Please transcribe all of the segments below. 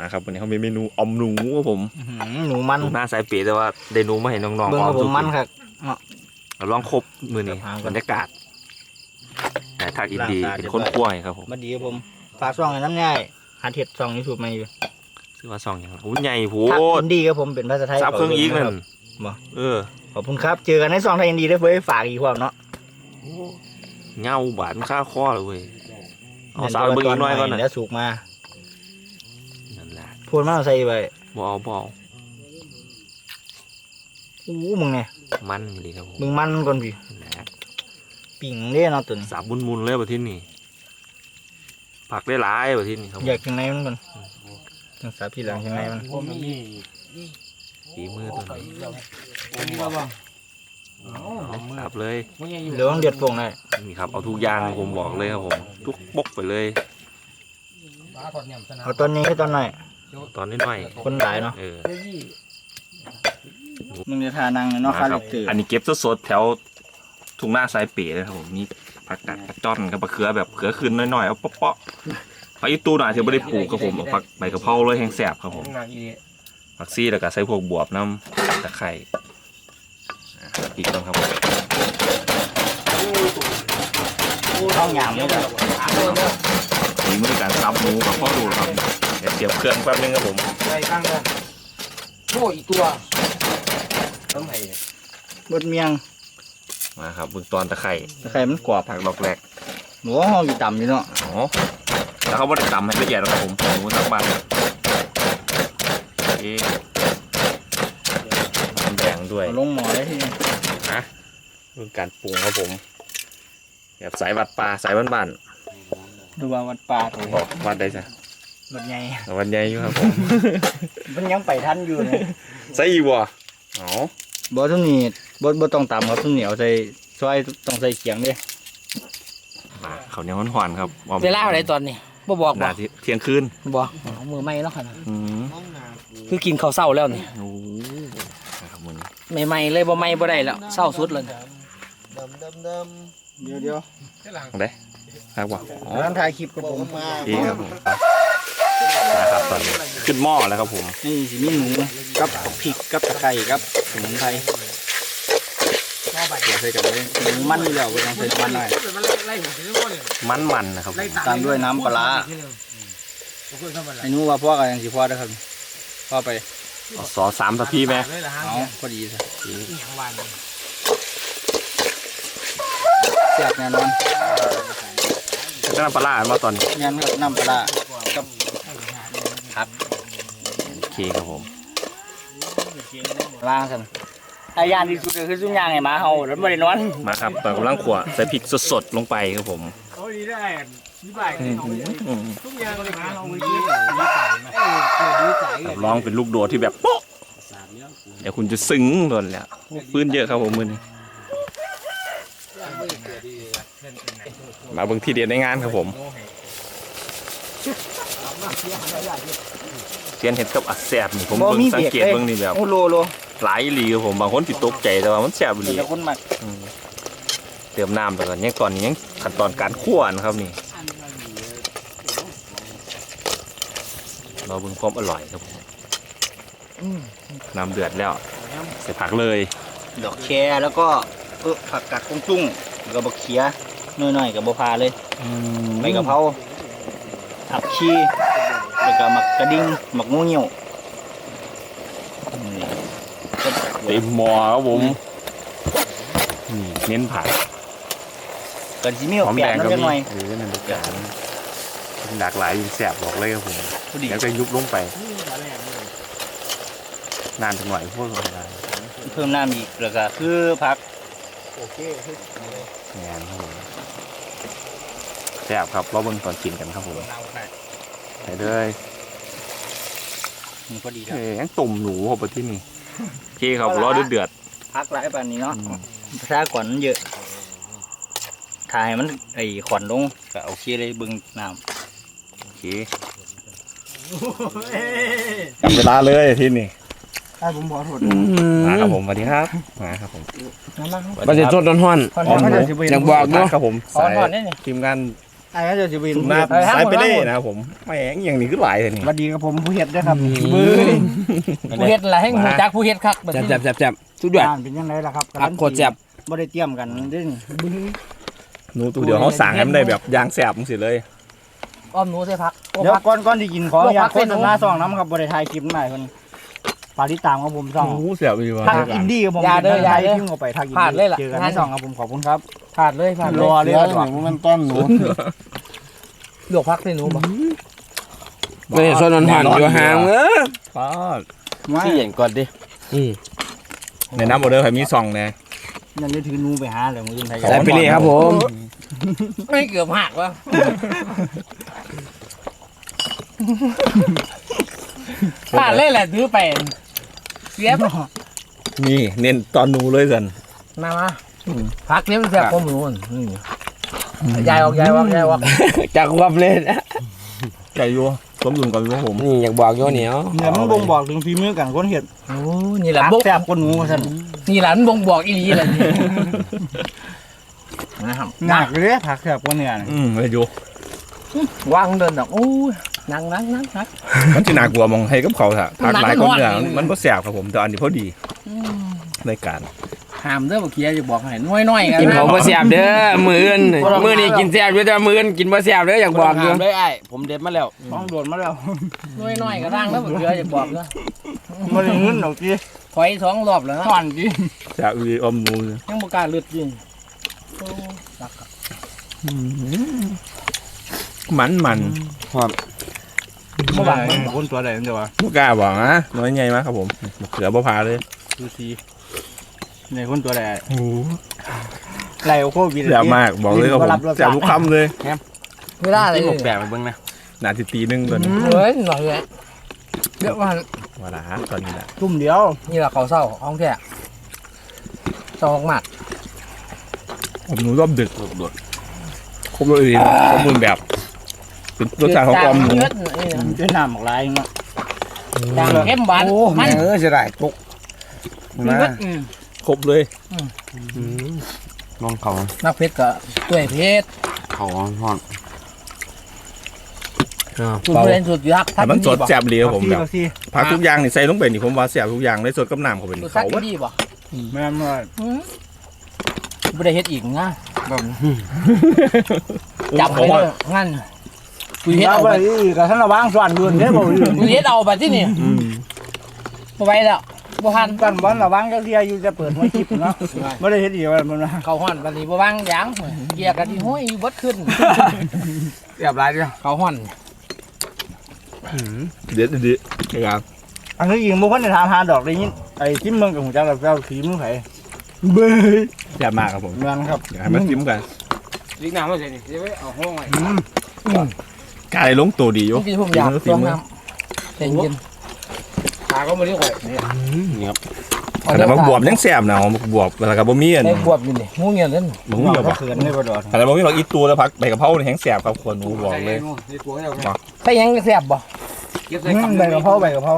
นะครับวันนี้เขามีเมนูอมหนูครับผมอื้อหือหนูมันหนูหน้าสายเป๋แต่ว่าได้หนูมาให้น้องๆเบิ่งออครับผมสู้มันครับเราลองครบมือนี้เดี๋ยวหาก่อนบรรยากาศแต่ทางอินดีเป็นคนกล้วยครับผมมาดีครับผมฝากซ่องให้น้ำง่ายหาเทียดซ่องยูทูบมาอยู่ซื้อมาสองอย่างครับโอ้ใหญ่โหทักอินดีครับผมเป็นภาษาไทยซับเครื่องอีกนั่นบ่เออขอบคุณครับ เจอกันในซองไทยอินดีได้เพื่อฝากอีกความเนาะเงาบาดมันค่าข้อเลยเว้ยเอาสาวเบิ่งอีกหน้อยก่อนนะเดี๋ยวสุกมา นั่นแหละพูดมาเอาใส่ไปบเอาบเอาอู้มึงไงมันนี่ครับผมมึงมันก่อนพี่นั่นแหละปิ่งเด้เนาะตัวนี้สาบมุนๆเลยแบบที่นี่ผักได้หลายแบบที่นี่ครับผมอยากข้างในมันก่อนจังสาพี่หลังข้างในมันผมมีฝีมือตัวนี้ผมมีบ่บ่สาบเลยมันยังอยู่เหลืองเดือดฟงได้นี่ครับเอาทุกอย่างผมบอกเลยครับผมทุกบกไปเลยปลาทอดเนี่ยสนามเอาตอนนี้ให้ตอนหน่อย ตอนนี้หน่อยคนหลายเนาะเออเดี๋ยวยี่มึงจะทานังเนาะมาคาคลิรับกตืออันนี้เก็บสดๆแถวทุ่งหน้าสายเป๋เลยครับผมมีผักกัดผักจ้อนกับผักเขือแบบเขือขึ้นน้อยๆเอาเปาะๆผักอีตูหน่อยที่ไม่ได้ปลูกครับผมเอาผักใบกะเพราเลยแห้งแสบครับผมหนักอีผักซี่แล้วก็ใส่พวกบวบน้ำตะไคร้อะอีกต้องครับผมท้องหยามเลยครับ ฝีมือการซับหมูกับพ่อดูครับเดี๋ยวเตรียมเครื่องแป๊บนึงครับผมใส่ข้างกันโอ้อีกตัวต้องให้บดเมียงมาครับเบื้องตอนตะไคร้ตะไคร้มันกรอบผักดอกแรกหนูห้องอยู่ต่ำอยู่เนาะอ๋อแล้วเขาไม่ได้ตำให้ละเอียดหรอกครับผมหมูสักบาทโอเคน้ำแดงด้วยเอาลงหมอได้ที่นี่นะเรื่องการปรุงครับผมแบบสายวัดปลาสายบ้าน ดูว่าวัดป่าตัวๆบอกวัดได้จ้ะวัดใหญ่วัดใหญ่อยู่ครับผมมันยังไปทันอยู่เลยใส่อีบัวอ๋อบ่ทุกนี้บ่บ่ต้องตำครับทุกนี้เอาใส่ซอยต้องใส่เขียงเด้มาเขาวเหนียวหวานๆครับอมเวลาอะไรตอนนี้บ่บอกหบ่นาที่เที่ยงคืนบ่เอามือไม่แล้วขนาดอืมคือกินข้าวเศร้าแล้วนี่โอ้นะครับมึงใหม่ๆเลยบ่ไม่บ่ได้แล้วเศร้าสุดเลยเดี๋ยวเดี๋ยวได้ ครับว่าอ๋อ ร้านถ่ายคลิปกับผมดีครับผมนะครับตอนนี้ขึ้นหม้อแล้วครับผมนี่สิมีหนูกับพริกกับตะไคร้กับสมุนไพรเดี๋ยวใส่กันเลยหนูมันนี่แล้วบ่ต้องใส่น้ำมันหน่อยมันๆนะครับผมตามด้วยน้ำปลาร้าไอ้หนูว่าพ่อกันยังสิพ่อได้อครับพ่อไปเอาซอสสามทัพพี่ไหมเอาพอดีซะเสียบแน่นอน ก็น้ำปลาร้ามาตอนนี้งั้นก็น้ำปลาร้ากับผักโอเคครับผมล้างกันอายานที่สุดก็คือสุญญางไงหมาเฮาแล้วบ่ได้นอนมาครับตอนกำลังขวใส่พริกสดๆลงไปครับผมโอ้ดีได้ดีไปอืมอืมทุกอย่างเลยนะเอามือยืดดีไปเออเกิดดีใจรับรองเป็นลูกโดดที่แบบโป๊ะเดี๋ยวคุณจะซึ้งโดนแล้วปืนเยอะครับผมมือนี้ มาเบิ่งที่เดียนในงานครับผมเทียนเห็ดกับอัดแสบนี่ผมบ่เบิ่งมีสังเบียดเกตเลยเบิ่งนี่แบบโอ้โลโลหลายอีหลีครับผมบางคนติดตกใจแต่ว่ามันแสบอีหลีแต่คนมักอืมเติมน้ำแล้วกันยังตอนนี้ยังขั้นตอนการคั่วนะครับนี่เราเบิ่งความอร่อยครับผมน้ำเดือดแล้วใส่ผักเลย ดอกแครแล้วก็เออผักกัดกุ้งจุ้งแล้วก็บักเขีย น้อยๆกับบัวพาเลยใบกะเพราผักชีแล้วก็หมักกระดิ่งหมักงูเหี่ยวนี่ก็เต็มหม้อครับผมนี่เน้นผักกันสิมีหอมเปีแดยกงน้ำก็จังหน่มีอยเออนั่นทุกอย่างหลากหลายยิ่งแสบบอกเลยครับผมพอดีแล้วก็ยุบลงไปนานจังหน่อยพวกเราเพิ่มน้ำอีกแล้วก็คือผักงานครับผม แสบครับเราเบิ่งตอนกินกันครับผมไปเลยนี่พอดีครับเอ้ยยังตุ่มหนูครับที่นี่โอเคครับรอเดือดเดือดผักหลายปานนี้เนาะๆอืมภาษาก่อนมันเยอะถ่ายมันไอ้ขวัญลงก็โอเคเลยเบิ่งน้ำโอเคเวลาเลยที่นี่ถ้าผมขอโทษมาครับผมสวัสดีครับมาครับผมน้ำมันมันจะจดร้อนขอโทษๆเดี๋ยวสิบ่เห็นอยากบอกเนาะครับผมขอสายโทษนี่นี่ทีมงาน ไอ้ก็จะสิบินถุงหน้าสายไปเล่นะครับผมแหมงอย่างนี้คือหลายเลยนี่สวัสดีกับผมผู้เฮ็ดนะครับเบ้เบ้ยยผู้เฮ็ดอะไรให้หูจักผู้เฮ็ดคักแซ่บแซ่บแซ่บแซ่บสุดยอดบ้านเป็นยังไงล่ะครับผักโคตรแซ่บบ่ได้เตรียมกันเด้นี่บึ้งหนูตัวเดียวเขาสั่งให้มันได้แบบยางแสบมึงสิเลยอ้อมหนูใส่ผักโอ้เดี๋ยวผักก่อนก่อนที่กินขออนุญาตลวกผักโฆษณาซองน้ำครับบ่ได้ถ่ายคลิปมาให้เพิ่นฝากติดตามครับผมซองโอ้แสบดีว่ะทางอินดี้ครับผมอย่าเด้ออย่าเด้อพิมพ์เข้าไปทางอินพลาดเลยล่ะเจอกันในซองครับผมขอบคุณครับ ผ่านเลยผ่านเลรยอเลยครับมันต้นหนูลวกผักใส่หนูบ่ไม่ใช่ส้นหันๆอยู่ห่างเออป้าดไม่ที่เห็นก่อนดิอืมในน้ำโอเดอร์ใครมีซองแน่นั่นจะถือหนูไปหาเลยมื้ออื่นไทยใส่ไปเลยครับผม ไม่เกือบหักวะผ่านเลยแหละถือไปเสียบนี่เน้นตอนหนูเลยสันมามา ผักเนี้ยมันแซ่บกว่าหมูนนี่ยายออกยายออกยายออกจากความเล่นไก่ยัวสมดุลกับยัวผมนี่อยากบอกโยเหนียวเนี่ยมันบ่งบอกถึงฝีมือกันคนเฮ็ดโอ้นี่แหละผักบ่งแซ่บกว่าหนูว่าซั่นนี่แหละมันบ่งบอกอีหลีแหละนี่นะครับหนักเลยผักแซ่บกว่าเนื้อนี่อืมไอ้ยัววางเดินดอกโอ้ยนั่งนั่งนั่งนั่งมันจะน่ากลัวมองให้กับเขาถ้ะพักหลายคนเนี่ยมันร้อนมันก็แสบครับผมแต่อันนี้พอดีในการ ห้ามเด้อบ่เคียจะบอกให้น้อยๆกันกินนะของบ่แซ่บเด้อมื้ออื่นมื้อนี้กินแซ่บอยู่แต่มื้ออื่นกินบ่แซ่บเด้ออยากบอกอยู่ได้ไอ้ผมเด็ดมาแล้วต้องโดนมาแล้วน้อยๆก็ร่างแล้วบ่เคียจะบอกนะบ่ได้เงินดอกติถอยสองรอบแล้วนะซ่อนติแสบดีอมหนูยังบ่กล้าเลือดยิงโอ้รักอะมันมันบ่บางมันคนตัวใดนั่นเด้อวะลูกกล้าบอกนะน้อยใหญ่มากครับผมมะเขือบ่พาเลยดูสิ ในคนตัวใดไล่เอาโควิดแสบมากบอกเลยครับผมแสบทุกคำเลยไม่ได้เลยที่ผมแปลกมาเบิ้งนะหนาทีตีหนึงตัวนี้เฮ้ยหน่อยเลยเดี๋ยวว่าว่าละตอนนี้แหละตุ่มเดียวนี่แหละเขาเศร้าห้องแท้เศร้าหมัดผมหนูรอบดึกโดดครบเลยสมบูรณ์แบบเป็นรสชาติของอมหนูเลือดนี่นะเป็นน้ำหมากลายเนาะจางเข้มหวานมันเออจะได้ตุกมีเลือดอืม ครบเลยลองเขานักเพชรก็ตัวเพชรเขาห่อนสุดเล่นสุดยักษ์แต่มันสดแสบเลยครับผมแบบผักชีผักทุกอย่างนี่ใส่ลงไปนี่ผมว่าแสบทุกอย่างเลยสดกับน้ำเขาเป็นสุดซักเขาว่าดีป่ะแม่นบ่ไม่ได้เฮ็ดอีกนะแบบจัจับบเขาไปว่าเลยงั้นกูเฮ็ดเอาเอาไปไปอีกก็ท่านระวังส่วนอื่นเด้อบ่อื่นกูเฮ็ดเอาไปที่นี่บ่ไปแล้ว บ่ทันกันบ่ระวังจักเที่ยอยู่จะเปิดหัวคลิปเนาะบ่ได้เฮ็ดอีกว่ามันว่าเขาฮ้อนบัดนี้บ่วางยางเกียร์กันที่ห้อยอยู่เบิดขึ้นเรียบร้อยแล้วเขาฮ้อนเด็ดดีครับอันนี้ยิงบ่คนได้ถามหาดอกได้ยินไอ้ทิมเมืองกับหูจักกับเจ้าสีมือไผเบ้ยแสบมากครับผมแม่นครับอยากให้มันจิ้มกันลิกน้ำมาใส่นี่จะไปเอาห้องไว้กายลงตัวดีอยู่กินผมอยากฝีต้มมือน้ำใจเย็น ตาก็ไม่ได้ข่อยขนาดมันบวบยังแสบนะมันบวบแล้วก็บ่มีอันได้บวบอยู่นี่งูเงี้ยเล่นบ่หูมีเงีแบบก็ว่าเขินเลยบ่ดอกขนาดบ่มีผักอีตูแล้วผักใบกะเพรานี่แห้งแสบครับควรหนูบอกเลยในตัวเดียวใส่หยังแซ่บบ่เก็บอืใส่มกำใบกะเพราใบกะเพรา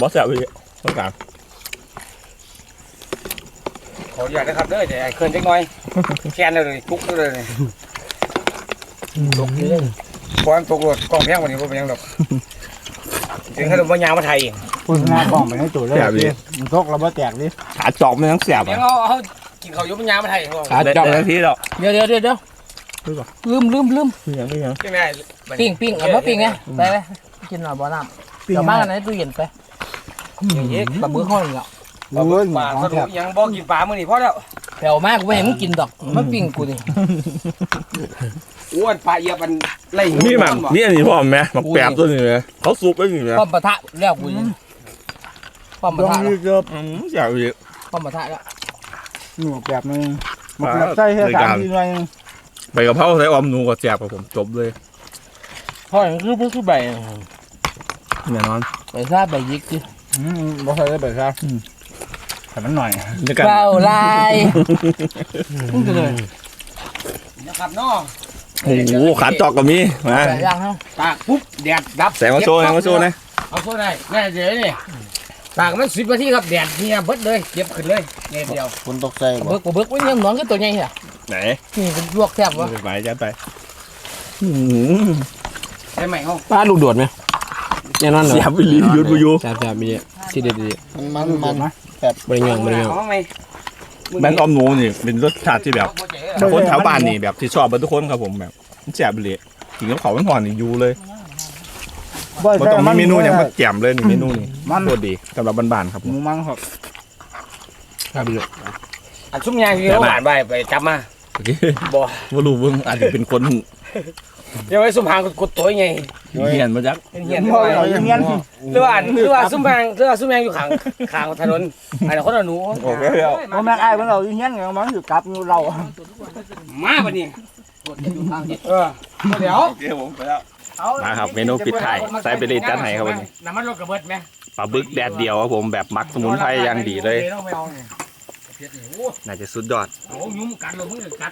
บ่แสบเลยต้องการขออยากนะครับเด้อแต่ไอ้เคินจักหน่อยแคนเลยทุกเลยตกอยู่เล่นพอนตกรถกองแพงกว่านี้บ่เป็นยังดอก ถึงให้เราบ่ยางมาไทยเองโฆษณากล้องไปให้ตัวเลยมันตกแล้วบ่แตกดิขาจอบมันยังแสบเดี๋ยอะวเอาเอากินเขาวยกมันยางมาไทยเขาบอกขาได้จอบได้ทีแล้วเดี๋ยวเดี๋ยวเดี๋ยวเดี๋ยวลืมลืมลืมยังไม่ยังใช่ไหมปิ้งปิ้งเอามาปิ้งไงไปไปกินหน่อยบ่น้ำเดี๋ยวบ้านไหนตู้เย็นไปอย่างนี้บะมือห้อยแล้วโอ้ยปลาของสรุแตปกยังบ่กินปลามื้อนี้พอแล้วแผ่วมากกูไม่เห็นมึงกินดอกมาปิ้งกูดิ อ้วนปลาเอียบมันไล่นี่มันนี่อันนี้พ่อแม่มาแปบตัวนี้เลยเขาซุปไว้นี่เลยป้อมปะทะแล้วกูนี่ป้อมปะต้องทะมีแล้วเกือบอืมแสบเลยป้อมปะทะแล้วหนูแบบนึงมันใส่แค่สามทีหน่อยใบกะเพราใส่ออมหนูก็แสบครับผมจบเลยพ่ออย่างคือบ่คือใบแน่นอนใบซาใบยิกจิอืมบ่ใส่ได้แบบครับแต่มันหน่อยในการเฝ้าลายมึงจะเลยนะครับเนาะ โอ้โหขาจอกก็มีมาแต่ย่างเฮาตากปุ๊บแดดดับแสงมาโชว์แสงมาโชว์นะเอาโซ่ได้แน่เดี๋ยวนี่ตากมันสิบนาทีครับแดดเนี่ยเบิดเลยเก็บขึ้นเลยเนี่ยเดียวฝนตกใส่บ่เบิกบ่เบิกไว้ยังหนอนก็ตัวใหญ่แท้ไหนนี่เป็นลวกแซ่บวะไปจัดไปใช่ไหมห้องปลาลูกโดดไหมแน่นอนเหรอเสียบไปลียุดไปอยู่แซ่บแซ่บมีเนี่ยที่เด็ดดีมันมันนะบริยองบริยองห้องไหมแบงออมหนูนี่เป็นรสชาติที่แบบ คนแถวบ้านนี่แบบที่ชอบเบดทุกคนครับผมแบบแซ่บไปเลยกินกับเขาวมันหอนนี่อยู่เลยบ่ต้องมีเมนูอย่างมาแจ่มเลยนี่เมนูนี่มันโคตรดีสำหรับบ้านๆครับหผมมูมันครับครับพี่อันซุ้มยางที่เขาหวานไปไปจับมาโอเคบ่ว่ารู้เบิ่งอาจจะเป็นคนเดี๋ยวไอ้ซุ้มหางกดตัวไงเหียนมาจักเหี้ยนบ่เอาอย่างเงี้ยหรือว่าหรือว่าซุ้มยางหรือว่าซุ้มยางอยู่ข้างข้างถนนอันนั้นคนละหนูโอเคแล้วบ่แม่นอ้ายเพิ่นเอาอย่างเงี้ยมันอยู่กับอยู่เรา มาปะนี่เออเดี๋ยวโอเคผมไปแล้วมาครับเมนูปิดท้ายใส่ไปเลยจัดให้ครับวันนี้น้ำมันรถกระเบิดไหมปลาบึกแดดเดียวครับผมแบบหมักสมุนไพรอย่างดีเลย น่าจะสุดยอดโอ้ยุ่มกัดเลยมึงกัด